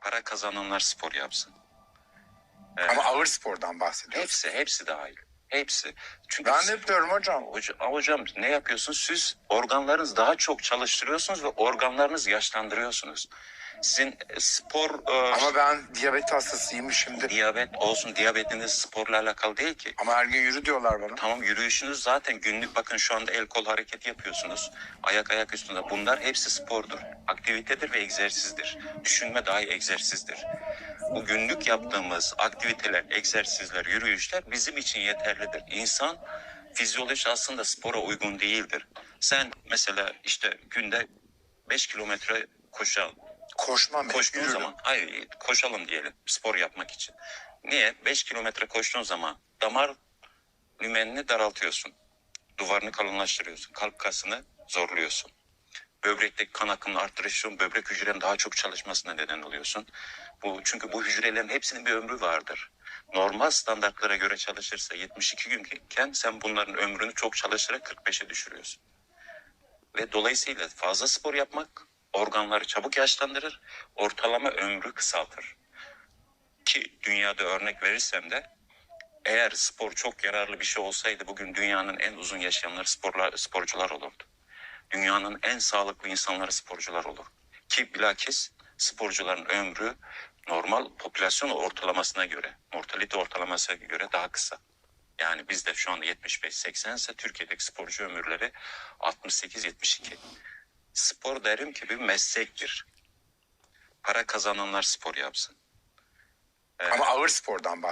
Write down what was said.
Para kazananlar spor yapsın. Ee, Ama ağır spordan bahsediyoruz. hepsi, hepsi dahil. Hepsi. Çünkü Ben de yapıyorum hocam. Hocam, hocam ne yapıyorsunuz? Siz organlarınızı daha çok çalıştırıyorsunuz ve organlarınızı yaşlandırıyorsunuz. Sizin e, spor e, Ama ben diyabet hastasıyım şimdi. diyabet olsun diyabetiniz sporla alakalı değil ki. Ama her gün yürü diyorlar bana. Tamam yürüyüşünüz zaten günlük bakın şu anda el kol hareketi yapıyorsunuz. Ayak ayak üstünde. Bunlar hepsi spordur. Aktivitedir ve egzersizdir. Düşünme dahi egzersizdir. Bu günlük yaptığımız aktiviteler, egzersizler, yürüyüşler bizim için yeterlidir. İnsan fizyoloji aslında spora uygun değildir. Sen mesela işte günde 5 kilometre koşalım. Koşmam. Koştuğun yürürüm. zaman, hayır koşalım diyelim spor yapmak için. Niye? 5 kilometre koştuğun zaman damar nümenini daraltıyorsun. Duvarını kalınlaştırıyorsun. Kalp kasını zorluyorsun. Böbrekteki kan akımını arttırıyorsun. Böbrek hücrenin daha çok çalışmasına neden oluyorsun. Bu, çünkü bu hücrelerin hepsinin bir ömrü vardır. Normal standartlara göre çalışırsa 72 günken sen bunların ömrünü çok çalışarak 45'e düşürüyorsun. Ve dolayısıyla fazla spor yapmak organları çabuk yaşlandırır, ortalama ömrü kısaltır. Ki dünyada örnek verirsem de eğer spor çok yararlı bir şey olsaydı bugün dünyanın en uzun yaşayanları sporlar, sporcular olurdu. Dünyanın en sağlıklı insanları sporcular olur. Ki bilakis sporcuların ömrü normal popülasyon ortalamasına göre, mortalite ortalamasına göre daha kısa. Yani bizde şu anda 75-80 ise Türkiye'deki sporcu ömürleri 68-72. Spor derim ki bir meslektir. Para kazananlar spor yapsın. Ama ağır spordan.